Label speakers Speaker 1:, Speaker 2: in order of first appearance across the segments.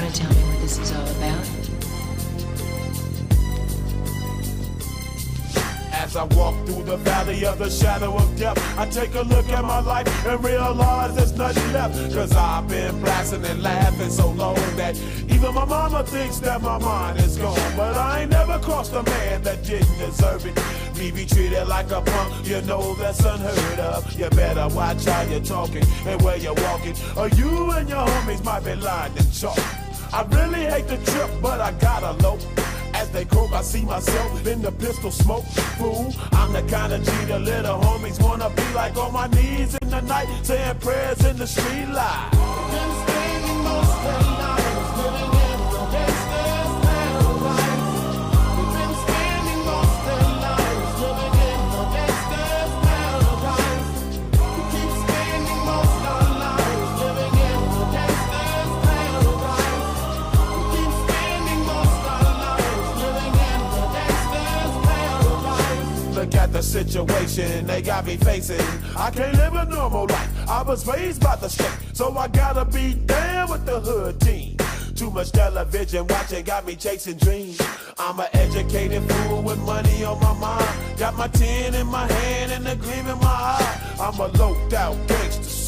Speaker 1: want to tell me what this is all about? As I walk through the valley of the shadow of death, I take a look at my life and realize there's nothing left. Cause I've been blasting and laughing so long that even my mama thinks that my mind is gone. But I ain't never crossed a man that didn't deserve it me be treated like a punk. You know that's unheard of. You better watch how you're talking and where you're walking, or you and your homies might be lying and chalk. I really hate the trip, but I gotta low. As they croak, I see myself in the pistol smoke. Fool, I'm the kind of G the little homies wanna be like on my knees in the night, saying prayers in the street light. Situation they got me facing. I can't live a normal life. I was raised by the state, so I gotta be down with the hood team. Too much television watching got me chasing dreams. I'm an educated fool with money on my mind. Got my tin in my hand and a gleam in my eye. I'm a loped out gangster,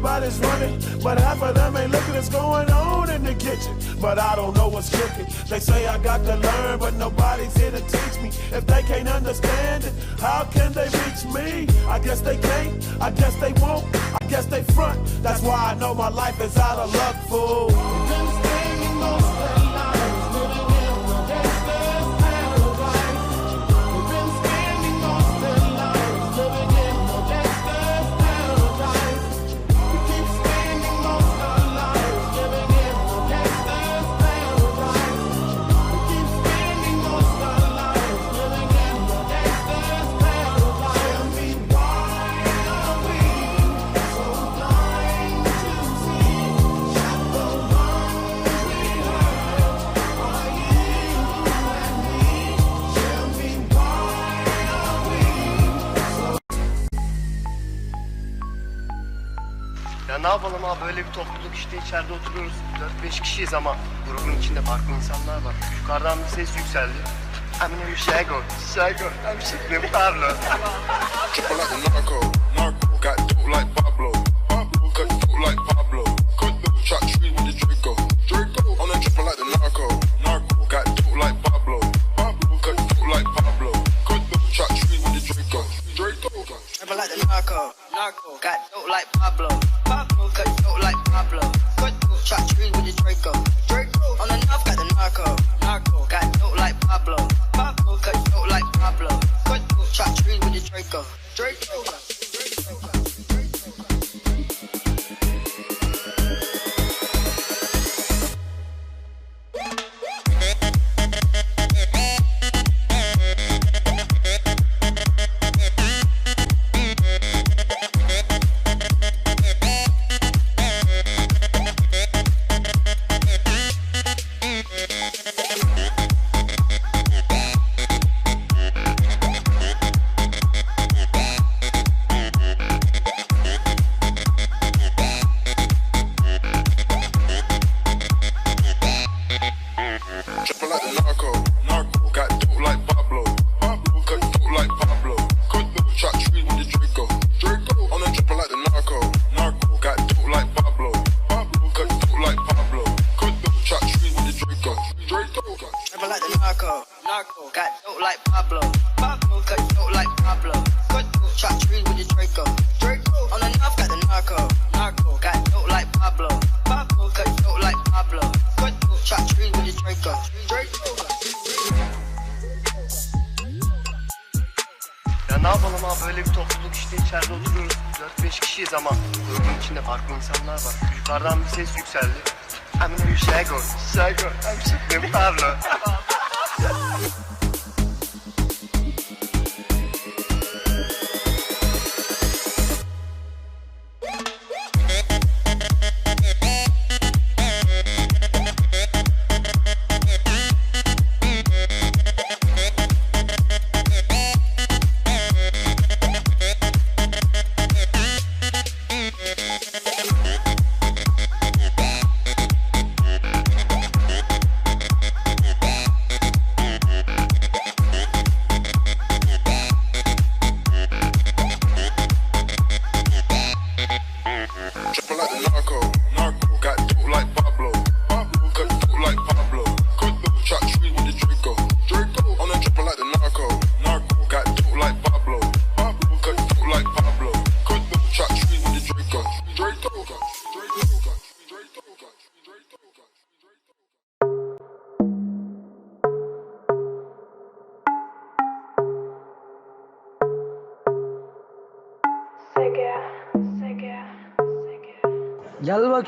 Speaker 1: everybody's running, but half of them ain't looking what's going on in the kitchen. But I don't know what's cooking. They say I got to learn, but nobody's here to teach me. If they can't understand it, how can they reach me? I guess they can't, I guess they won't, I guess they front. That's why I know my life is out of luck, fool.
Speaker 2: Ne yapalım abi böyle bir topluluk işte içeride oturuyoruz 4-5 kişiyiz ama grubun içinde farklı insanlar var. Yukarıdan bir ses yükseldi. I'm Pablo.
Speaker 3: Triple like the narco, narco. Got
Speaker 4: Ya ne yapalım abi böyle bir topluluk işte içeride oturuyoruz. 4-5 kişiyiz ama
Speaker 3: grubun
Speaker 2: içinde farklı insanlar var. Yukarıdan bir ses yükseldi. I'm
Speaker 3: a new Shago. Shago. I'm Pablo.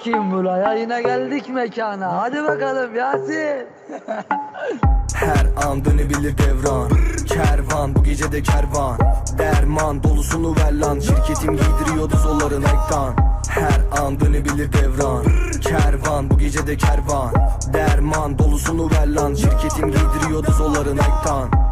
Speaker 5: Bakayım buraya yine geldik mekana. Hadi bakalım Yasin.
Speaker 6: Her an dönebilir devran. Kervan bu gece de kervan. Derman dolusunu ver lan. Şirketim giydiriyordu zolların ektan Her an dönebilir devran. Kervan bu gece de kervan. Derman dolusunu ver lan. Şirketim giydiriyordu zolların ektan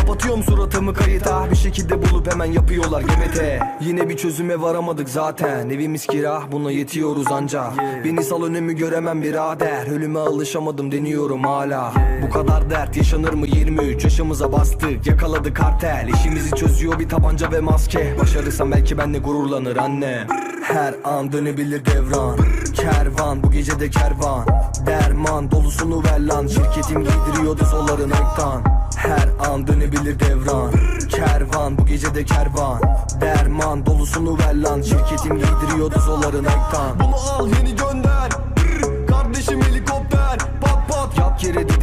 Speaker 6: Kapatıyorum suratımı kayıta. Bir şekilde bulup hemen yapıyorlar GBT Yine bir çözüme varamadık zaten. Evimiz kira buna yetiyoruz anca. Beni sal önümü göremem birader. Ölüme alışamadım deniyorum hala. Bu kadar dert yaşanır mı? 23 yaşımıza bastık. Yakaladı kartel. İşimizi çözüyor bir tabanca ve maske. Başarırsam belki benle gururlanır anne. Her an dönebilir devran. Kervan bu gece de kervan. Derman dolusunu ver lan. Şirketim giydiriyordu zolların ektan her an dönebilir devran. Kervan bu gece de kervan. Derman dolusunu ver lan. Şirketim giydiriyordu zolların ektan Bunu al yeni gönder. Kardeşim helikopter. Pat pat. Yat yere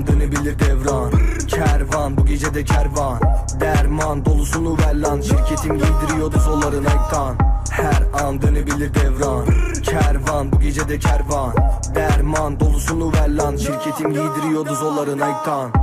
Speaker 6: an dönebilir devran. Kervan bu gece de kervan. Derman dolusunu ver lan. Şirketim giydiriyordu zolların ektan Her an dönebilir devran. Kervan bu gece de kervan. Derman dolusunu ver lan. Şirketim giydiriyordu zolların ektan